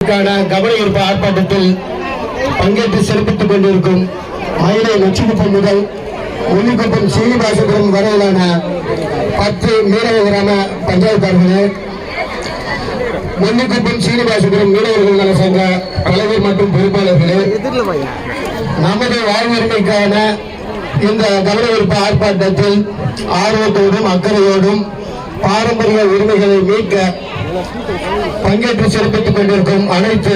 கவன ஈர்ப்பு ஆர்ப்பாட்டத்தில் பங்கேற்று சிறப்பித்துக் கொண்டிருக்கும் முதல் சீனிவாசபுரம் வரையிலான பத்து மீனவ கிராம பஞ்சாயத்தார்களே. சீனிவாசபுரம் மீனவர்கள் நல சங்க தலைவர் மற்றும் பொறுப்பாளர்களே நமது வாழ்வுரிமைக்கான இந்த கவன ஈர்ப்பு ஆர்ப்பாட்டத்தில் ஆர்வத்தோடும் அக்கறையோடும் பாரம்பரிய உரிமைகளை மீட்க பங்கேற்று சிறப்பித்துக் கொண்டிருக்கும் அனைத்து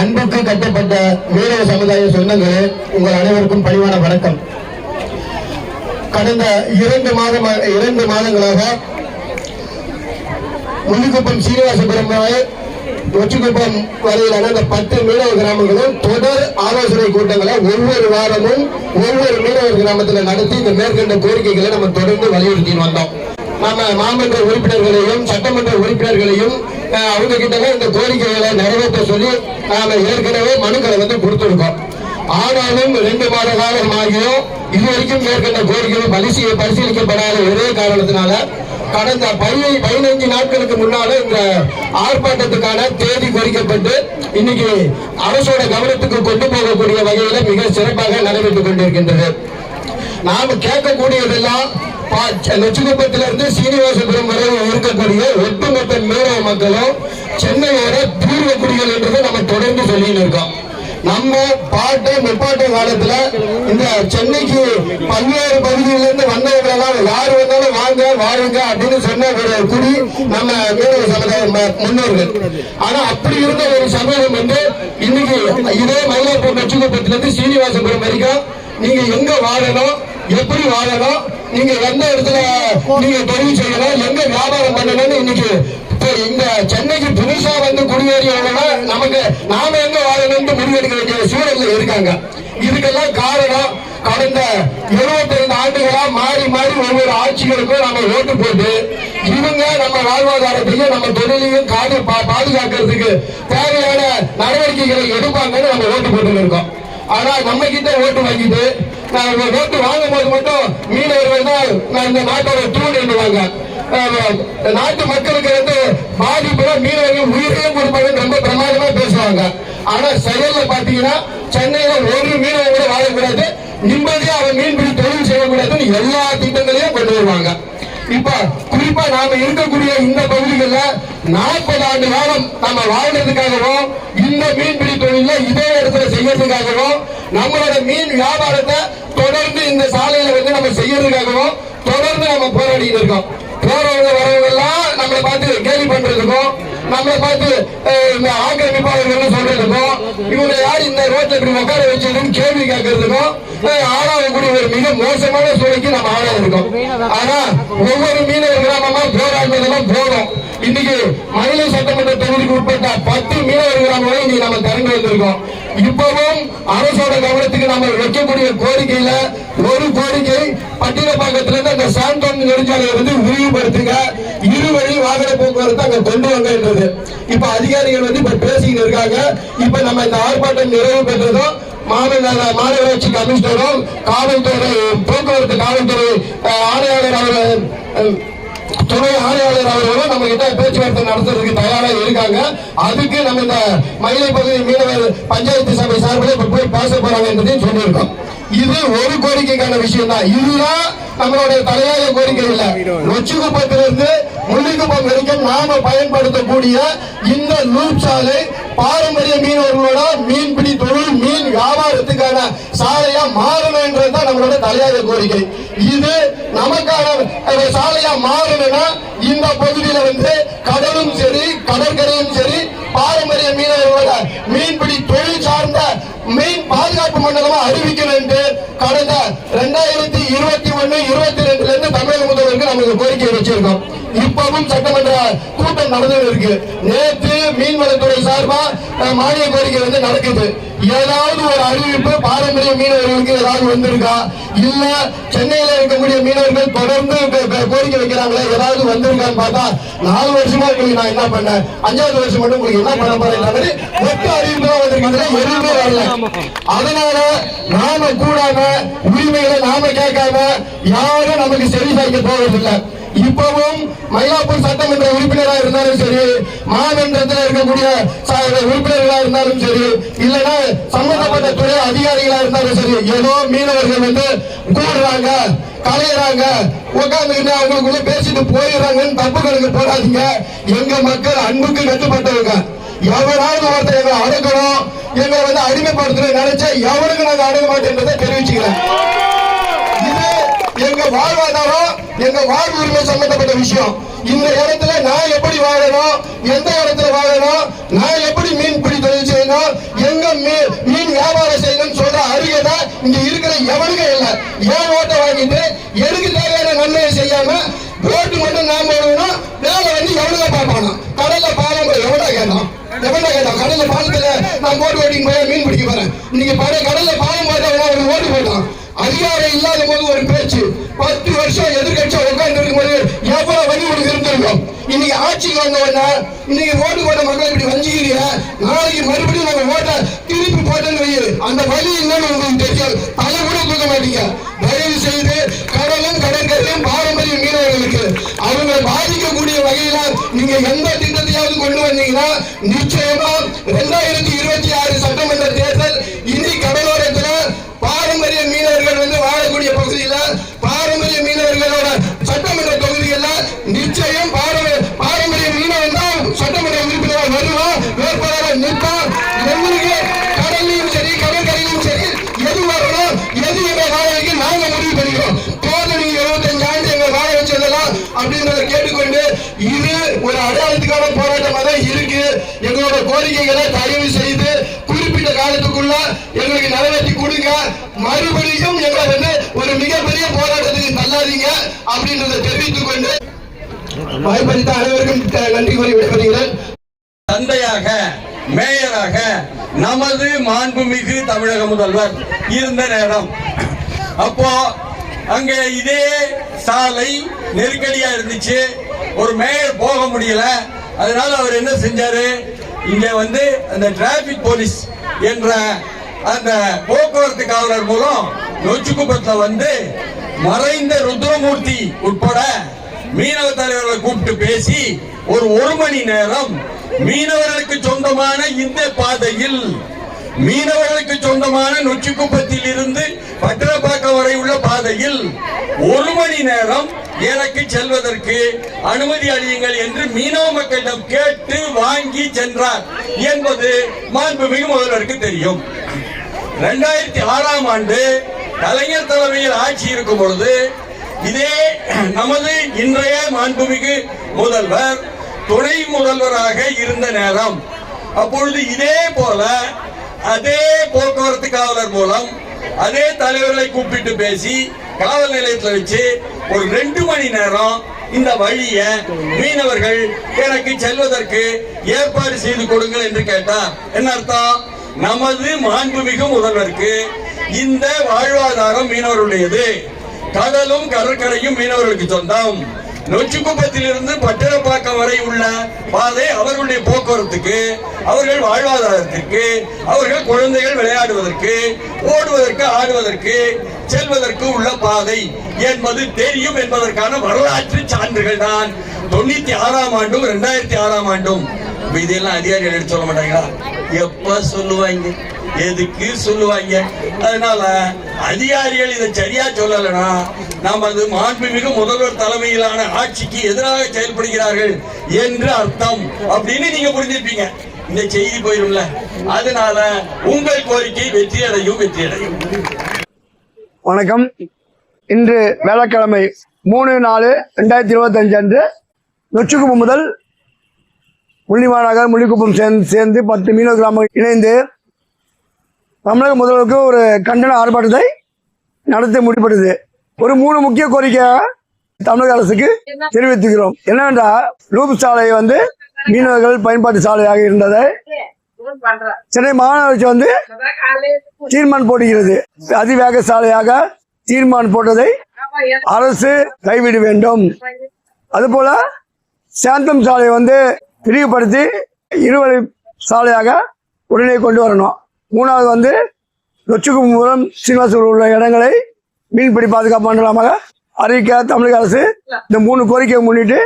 அன்புக்கு கட்டப்பட்ட மீனவ சமுதாய சொந்தங்களே உங்கள் அனைவருக்கும் பணிவான வணக்கம். கடந்த இரண்டு மாதம் இரண்டு மாதங்களாக முள்ளிக்குப்பம் சீனிவாசபுரம் முதல் வரையிலான அந்த பத்து மீனவ கிராமங்களும் தொடர் ஆலோசனை கூட்டங்களை ஒவ்வொரு வாரமும் ஒவ்வொரு மீனவர் கிராமத்தில் நடத்தி இந்த மேற்கண்ட கோரிக்கைகளை நம்ம தொடர்ந்து வலியுறுத்தி வந்தோம். நம்ம மாமன்ற உறுப்பினர்களையும் சட்டமன்ற உறுப்பினர்களையும் அவங்க கிட்ட இந்த கோரிக்கைகளை நிறைவேற்ற சொல்லி நாம ஏற்கனவே மனுக்களை வந்து கொடுத்துருக்கோம். ஆனாலும் ரெண்டு மாத காலம் ஆகியும் இதுவரைக்கும் மேற்கண்ட கோரிக்கைகள் பரிசீ பரிசீலிக்கப்படாத ஒரே காரணத்தினால கடந்த பதி- பதினைஞ்சு நாட்களுக்கு முன்னால இந்த ஆர்ப்பாட்டத்துக்கான தேதி குறிக்கப்பட்டு இன்னைக்கு அரசோட கவனத்துக்கு கொண்டு போகக்கூடிய வகையில மிக சிறப்பாக நடைபெற்றுக் கொண்டிருக்கின்றது. நாம கேட்கக்கூடியதெல்லாம் பா- இருந்து சீனிவாசபுரம் வரை இருக்கக்கூடிய ஒட்டுமொத்த மீனவ மக்களும் சென்னையோட பூர்வ குடிகள் என்றதை நம்ம தொடர்ந்து சொல்லிட்டு இருக்கோம். நம்ம பாட்டு முப்பாட்டு காலத்துல இந்த சென்னைக்கு பல்வேறு பகுதிகளிலிருந்து இருந்து வந்தவர்களெல்லாம் யாரு யார் வந்தாலும் வாங்க வாழுங்க அப்படின்னு சொன்ன ஒரு குடி நம்ம மீனவ சமுதாய முன்னோர்கள். ஆனா அப்படி இருந்த ஒரு சமூகம் வந்து இன்னைக்கு இதே மயிலாப்பூர் நச்சுக்குப்பத்திலிருந்து சீனிவாசபுரம் வரைக்கும் நீங்க எங்க வாழணும் எப்படி வாழணும் நீங்க எந்த இடத்துல நீங்க தெரிவு செய்யணும். எங்க வியாபாரம் பண்ணணும்னு இன்னைக்கு இந்த சென்னைக்கு புதுசா வந்து குடியேறியவங்கன்னா நமக்கு நாம எங்க வாழணும்னு முடிவெடுக்க வேண்டிய சூழல்ல இருக்காங்க. இதுக்கெல்லாம் காரணம் கடந்த 75 ஆண்டுகளா மாறி மாறி ஒவ்வொரு ஆட்சிகளுக்கும் நம்ம ஓட்டு போட்டு இவங்க நம்ம வாழ்வாதாரத்தையும் நம்ம தொழிலையும் காடு பா- பாதுகாக்கிறதுக்கு தேவையான நடவடிக்கைகளை எடுப்பாங்கன்னு நம்ம ஓட்டு போட்டு இருக்கோம். ஆனா நம்ம கிட்ட ஓட்டு வாங்கிட்டு நான் இந்த ஓட்டு வாங்கும் போது மட்டும் மீனவர்கள் தான் நான் இந்த நாட்டோட தூண் எண்ணுவாங்க நாட்டு மக்களுக்கு வந்து பாதிப்புல மீனவர்கள் உயிரையும் கொடுப்பாங்க ரொம்ப பிரமாதமா பேசுவாங்க. ஆனா செயல்ல பாத்தீங்கன்னா சென்னையில ஒரு மீனவர் கூட வாழக்கூடாது நிம்மதியா அவன் மீன்பிடி தொழில் செய்யக்கூடாதுன்னு எல்லா திட்டங்களையும் கொண்டு வருவாங்க. இப்ப குறிப்பா நாம இருக்கக்கூடிய இந்த பகுதிகளில் நாற்பது ஆண்டு காலம் நம்ம வாழ்றதுக்காகவும் இந்த மீன்பிடி தொழில இதே இடத்துல செய்யறதுக்காகவும் நம்மளோட மீன் வியாபாரத்தை தொடர்ந்து இந்த சாலையில வந்து நம்ம செய்யறதுக்காகவும் தொடர்ந்து நம்ம போராடிட்டு இருக்கோம். போறவங்க வரவங்க எல்லாம் நம்மளை பார்த்து கேள்வி பண்றதுக்கும் நம்மளை பார்த்து இந்த ஆக்கிரமிப்பாளர்கள் சொல்றதுக்கும் இவங்க யார் இந்த ரோட்ல இப்படி உட்கார வச்சதுன்னு கேள்வி கேட்கறதுக்கும் அஹ், ஆளாகக்கூடிய ஒரு மிக மோசமான சூழலுக்கு நம்ம ஆளாக இருக்கோம். ஆனா ஒவ்வொரு மீனவர் கிராமமா போராடினதெல்லாம் போதும். இன்னைக்கு மயிலை சட்டமன்ற தொகுதிக்கு உட்பட்ட பத்து மீனவர் கிராமங்களை இன்னைக்கு நம்ம திறந்து வந்திருக்கோம். இப்பவும் அரசோட கவனத்துக்கு நம்ம வைக்கக்கூடிய கோரிக்கையில ஒரு கோரிக்கை பட்டினப்பாக்கத்துல இருந்து அந்த சாந்தோன் நெடுஞ்சாலையை வந்து விரிவுபடுத்துங்க. இரு வழி வாகன போக்குவரத்து அங்க கொண்டு வாங்க என்றது இப்ப அதிகாரிகள் வந்து இப்ப பேசிட்டு இருக்காங்க. இப்ப நம்ம இந்த ஆர்ப்பாட்டம் நிறைவு பெற்றதும் மாநகர மாநகராட்சி கமிஷனரும் காவல்துறை போக்குவரத்து காவல்துறை ஆணையாளர் அவர் ஆணையாளர் அவர்களும் நம்ம கிட்ட பேச்சுவார்த்தை நடத்துறதுக்கு தயாரா இருக்காங்க. அதுக்கு நம்ம இந்த மயிலை பகுதி மீனவர் பஞ்சாயத்து சபை சார்பில் இப்ப போய் பேச போறாங்க என்பதையும் சொல்லியிருக்கோம். இது ஒரு கோரிக்கைக்கான விஷயம் தான் இதுதான் நம்மளுடைய தலையாய கோரிக்கை இல்ல. நொச்சிக்குப்பத்திலிருந்து முள்ளிக்குப்பம் வரைக்கும் நாம பயன்படுத்தக்கூடிய இந்த லூப் சாலை பாரம்பரிய மீனவர்களோட மீன்பிடி தொழில் மீன் வியாபாரத்துக்கான சாலையா மாறணும் என்றதுதான் நம்மளோட தலையாய கோரிக்கை. இது நமக்கான சாலையா மாறணும்னா இந்த பகுதியில வந்து கடலும் சரி கடற்கரையும் சரி பாரம்பரிய மீனவர்களோட மீன்பிடி தொழில் சார்ந்த மீன் பாதுகாப்பு மண்டலமா அறிவிக்கணும் என்று கடந்த ரெண்டாயிரத்தி இருபத்தி ஒண்ணு இருபத்தி ரெண்டுல இருந்து தமிழக முதல்வருக்கு நமக்கு செய்தோம் இப்பவும் சட்டமன்ற கூட்டம் நடந்து இருக்கு. நேற்று மீன்வளத்துறை சார்பா மானிய கோரிக்கை வந்து நடக்குது. ஏதாவது ஒரு அறிவிப்பு பாரம்பரிய மீனவர்களுக்கு ஏதாவது வந்திருக்கா? இல்ல சென்னையில இருக்கக்கூடிய மீனவர்கள் தொடர்ந்து கோரிக்கை வைக்கிறாங்களே? ஏதாவது வந்திருக்கான்னு பார்த்தா நாலு வருஷமா உங்களுக்கு நான் என்ன பண்ணேன்? அஞ்சாவது வருஷம் மட்டும் உங்களுக்கு என்ன பண்ண போறேன் மொத்த அறிவிப்பு தான் வந்திருக்கிறது எதுவுமே வரல. அதனால நாம கூடாம உரிமைகளை நாம கேட்காம யாரும் நமக்கு செவி சாய்க்க போவதில்லை இப்பவும் மயிலாப்பூர் சட்டமன்ற உறுப்பினராக இருந்தாலும் சரி மாமன்றத்தில் இருக்கக்கூடிய ச- உறுப்பினர்களா இருந்தாலும் சரி இல்லைன்னா சம்பந்தப்பட்ட துறை அதிகாரிகளா இருந்தாலும் சரி ஏதோ மீனவர்கள் வந்து கூடுறாங்க கலையிறாங்க உட்காந்துக்கிட்டு அவங்களுக்குள்ள பேசிட்டு போயிடுறாங்கன்னு தப்புகளுக்கு போடாதீங்க. எங்க மக்கள் அன்புக்கு கட்டுப்பட்டவங்க. எவராவது ஒருத்தர் எங்களை அடக்கணும் எங்களை வந்து அடிமைப்படுத்தணும் நினைச்சா எவருக்கு நாங்க அடங்க மாட்டேன்றதை தெரிவிச்சுக்கிறேன். இது எங்க வாழ்வாதாரம் எங்க வாழ்வு உரிமை சம்பந்தப்பட்ட விஷயம். இந்த இடத்துல நான் எப்படி வாழணும்? எந்த இடத்துல வாழணும்? நான் எப்படி மீன் பிடி தொழில் செய்யணும்? எங்க மீன் வியாபாரம் செய்யணும்னு சொல்ற அருகதை இங்க இருக்கிற எவனுக்கும் இல்லை? ஏன் ஓட்டை வாங்கிட்டு? எதுக்கு தேவையான நன்மையை செய்யாம ஓட்டு மட்டும் நாம போடணும் வேலை வந்து எவனுங்க பார்ப்பானோ? கடல்ல பாலம் எவனா கேட்டான்? எவனா கேட்டான்? கடல்ல பாலத்துல நான் போட்டு ஓட்டின்னு போய் மீன் பிடிக்க போறேன். இன்னைக்கு பழைய கடல்ல பாலம் பார்த்தா அவன் ஓட்டு போட்டான். அதிகாரம் இல்லாத போது ஒரு பேச்சு. பத்து வருஷம் எதிர்கட்சியா உட்கார்ந்து இருக்கும்போது எவ்வளவு வழி உங்களுக்கு இருந்திருக்கும்? இன்னைக்கு ஆட்சிக்கு வந்த இன்னைக்கு ஓட்டு போட்ட மக்கள் இப்படி வஞ்சிக்கிறீங்க? நாளைக்கு மறுபடியும் நம்ம ஓட்ட திருப்பி போட்டேன்னு வையு அந்த வழி என்னன்னு உங்களுக்கு தெரியும் தலை கூட தூக்க மாட்டீங்க. தயவு செய்து கடலும் கடற்கரையும் பாரம்பரிய மீனவர்களுக்கு அவங்க பாதிக்கக்கூடிய வகையில நீங்க எந்த திட்டத்தையாவது கொண்டு வந்தீங்கன்னா நிச்சயமா ரெண்டாயிரத்தி இருபத்தி ஆறு சட்டமன்ற தேர்தல் இன்னைக்கு எங்களோட கோரிக்கைகளை தயவு செய்து குறிப்பிட்ட காலத்துக்குள்ள எங்களுக்கு நிறைவேற்றி கொடுங்க. மறுபடியும் எங்களை வந்து ஒரு மிகப்பெரிய போராட்டத்துக்கு தள்ளாதீங்க அப்படின்றத தெரிவித்துக் கொண்டு வாய்ப்பளித்த அனைவருக்கும் நன்றி கூறி விடைபெறுகிறேன். தந்தையாக மேயராக நமது மாண்புமிகு தமிழக முதல்வர் இருந்த நேரம். அப்போ அங்க இதே சாலை நெருக்கடியா இருந்துச்சு. ஒரு மேயர் போக முடியல. அதனால அவர் என்ன செஞ்சாரு? இங்க வந்து அந்த டிராபிக் போலீஸ் என்ற அந்த போக்குவரத்து காவலர் மூலம் நொச்சுக்குப்பத்துல வந்து மறைந்த ருத்ரமூர்த்தி உட்பட மீனவ தலைவர்களை கூப்பிட்டு பேசி ஒரு ஒரு மணி நேரம் மீனவர்களுக்கு சொந்தமான இந்த பாதையில் மீனவர்களுக்கு சொந்தமான நொச்சிக்குப்பத்தில் இருந்து பட்டரப்பாக்கம் வரை உள்ள பாதையில் ஒரு மணி நேரம் எனக்கு செல்வதற்கு அனுமதி அளியுங்கள் என்று மீனவ மக்களிடம் கேட்டு வாங்கி சென்றார் என்பது மாண்புமிகு முதல்வருக்கு தெரியும். ரெண்டாயிரத்தி ஆறாம் ஆண்டு கலைஞர் தலைமையில் ஆட்சி இருக்கும் பொழுது இதே நமது இன்றைய மாண்புமிகு முதல்வர் துணை முதல்வராக இருந்த நேரம். அப்பொழுது இதே போல அதே போக்குவரத்து காவலர் மூலம் அதே தலைவர்களை கூப்பிட்டு பேசி காவல் நிலையத்தில் வச்சு ஒரு ரெண்டு மணி நேரம் இந்த வழிய மீனவர்கள் எனக்கு செல்வதற்கு ஏற்பாடு செய்து கொடுங்கள் என்று கேட்டார். என்ன அர்த்தம்? நமது மாண்புமிகு முதல்வருக்கு இந்த வாழ்வாதாரம் மீனவர்களுடையது கடலும் கடற்கரையும் மீனவர்களுக்கு சொந்தம். நொச்சிக்குப்பத்தில் குப்பத்திலிருந்து பட்டினப்பாக்கம் வரை உள்ள பாதை அவர்களுடைய போக்குவரத்துக்கு அவர்கள் வாழ்வாதாரத்திற்கு அவர்கள் குழந்தைகள் விளையாடுவதற்கு ஓடுவதற்கு ஆடுவதற்கு செல்வதற்கு உள்ள பாதை என்பது தெரியும் என்பதற்கான வரலாற்று சான்றுகள் தான். தொண்ணூத்தி ஆறாம் ஆண்டும் இரண்டாயிரத்தி ஆறாம் ஆண்டும் இதெல்லாம் அதிகாரிகள் எடுத்து சொல்ல மாட்டாங்களா? எப்ப சொல்லுவாங்க? எதுக்கு சொல்லுவாங்க? அதனால அதிகாரிகள் இதை சரியா சொல்லலைன்னா நமது மாண்புமிகு முதல்வர் தலைமையிலான ஆட்சிக்கு எதிராக செயல்படுகிறார்கள் என்று அர்த்தம். அப்படின்னு நீங்க புரிஞ்சிருப்பீங்க. இந்த செய்தி போயிரும்ல. அதனால உங்கள் கோரிக்கை வெற்றி அடையும் வெற்றி அடையும் வணக்கம். இன்று வேளாக்கிழமை மூணு நாலு ரெண்டாயிரத்தி இருபத்தஞ்சு அன்று நொச்சிக்குப்பம் முதல் முள்ளிமாநகர் முள்ளிக்குப்பம் சேர்ந்து சேர்ந்து பத்து மீனவ கிராமம் இணைந்து தமிழக முதல்வருக்கு ஒரு கண்டன ஆர்ப்பாட்டத்தை நடத்த முடிப்பட்டது ஒரு மூணு முக்கிய கோரிக்கையாக தமிழக அரசுக்கு தெரிவித்துக்கிறோம். என்னவென்றால் லூப் சாலை வந்து மீனவர்கள் பயன்பாட்டு சாலையாக இருந்ததை சென்னை மாநகராட்சி வந்து தீர்மானம் போடுகிறது அதிவேக சாலையாக தீர்மானம் போட்டதை அரசு கைவிட வேண்டும். அதுபோல சாந்தம் சாலை வந்து விரிவுபடுத்தி இருவழி சாலையாக உடனே கொண்டு வரணும். மூணாவது வந்து நொச்சுக்கு மூலம் சீனிவாசூர் உள்ள இடங்களை மீன்பிடி பாதுகாப்பு மண்டலமாக அறிவிக்க தமிழக அரசு இந்த மூணு கோரிக்கையை முன்னிட்டு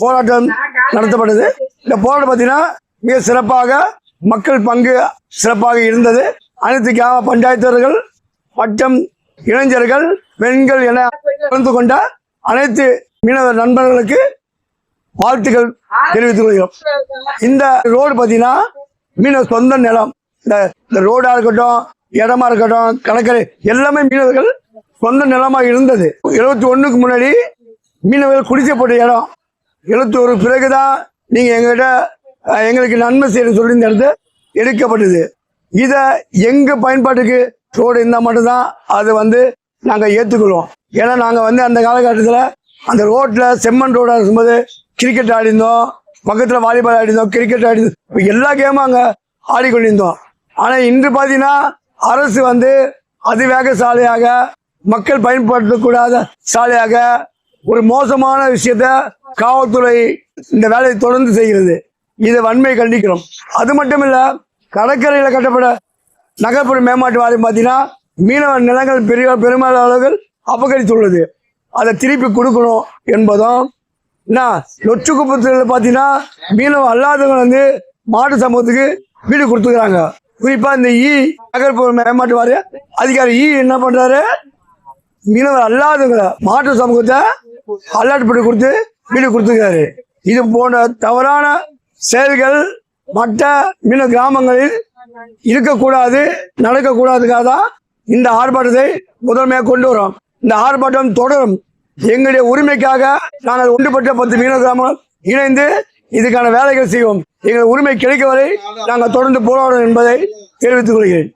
போராட்டம் நடத்தப்பட்டது. இந்த போராட்டம் பார்த்தீங்கன்னா மிக சிறப்பாக மக்கள் பங்கு சிறப்பாக இருந்தது. அனைத்து கிராம பஞ்சாயத்தர்கள் பட்டம் இளைஞர்கள் பெண்கள் என கலந்து கொண்ட அனைத்து மீனவர் நண்பர்களுக்கு வாழ்த்துக்கள் தெரிவித்துக் கொள்கிறோம். இந்த ரோடு பார்த்தீங்கன்னா மீனவர் சொந்த நிலம். இந்த இந்த ரோடா இருக்கட்டும் இடமா இருக்கட்டும் கடற்கரை எல்லாமே மீனவர்கள் சொந்த நிலமாக இருந்தது. எழுபத்தி ஒண்ணுக்கு முன்னாடி மீனவர்கள் குடிக்கப்பட்ட இடம். எழுபத்தி ஒரு பிறகுதான் நீங்க எங்ககிட்ட எங்களுக்கு நன்மை செய்யணும்னு சொல்லி இந்த இடத்த எடுக்கப்பட்டது. இதை எங்கள் பயன்பாட்டுக்கு ரோடு இருந்தால் மட்டும்தான் அது வந்து நாங்கள் ஏற்றுக்கொள்வோம் ஏன்னா நாங்கள் வந்து அந்த காலகட்டத்தில் அந்த ரோட்டில் செம்மண் ரோடாக இருக்கும்போது கிரிக்கெட் ஆடிருந்தோம். பக்கத்தில் வாலிபால் ஆடிருந்தோம். கிரிக்கெட் ஆடிருந்தோம். எல்லா கேமும் அங்கே ஆடிக்கொண்டிருந்தோம். ஆனால் இன்று பார்த்தீங்கன்னா அரசு வந்து அதிவேக சாலையாக மக்கள் பயன்படுத்தக்கூடாத சாலையாக ஒரு மோசமான விஷயத்த காவல்துறை இந்த வேலையை தொடர்ந்து செய்கிறது. இதை வன்மையை கண்டிக்கிறோம் அது மட்டும் இல்ல கடற்கரையில் கட்டப்பட நகர்ப்புற மேம்பாட்டு வாரியம் பார்த்தீங்கன்னா மீனவ நிலங்கள் பெரிய பெரும்பாலான அளவுகள் அபகரித்துள்ளது. அதை திருப்பி கொடுக்கணும் என்பதும் என்ன நொச்சுக்குப்பத்தில் பார்த்தீங்கன்னா மீனவ அல்லாதவங்க வந்து மாட்டு சமூகத்துக்கு வீடு கொடுத்துக்கிறாங்க. குறிப்பா இந்த ஈ நகர்ப்புற மேம்பாட்டு வாரிய அதிகாரி ஈ என்ன பண்றாரு? மீனவர் அல்லாதவங்களை மாற்று சமூகத்தை அல்லாட்டுப்பட்டு பண்ணி கொடுத்து வீடு கொடுத்துருக்காரு இது போன்ற தவறான செயல்கள் மற்ற மீன கிராமங்களில் இருக்கக்கூடாது நடக்கக்கூடாதுக்காக தான் இந்த ஆர்ப்பாட்டத்தை முதன்மையாக கொண்டு வரோம். இந்த ஆர்ப்பாட்டம் தொடரும். எங்களுடைய உரிமைக்காக நாங்கள் ஒன்றுபட்ட பத்து மீன கிராமங்கள் இணைந்து இதுக்கான வேலைகள் செய்வோம். எங்கள் உரிமை கிடைக்கும் வரை நாங்கள் தொடர்ந்து போராடும் என்பதை தெரிவித்துக் கொள்கிறேன்.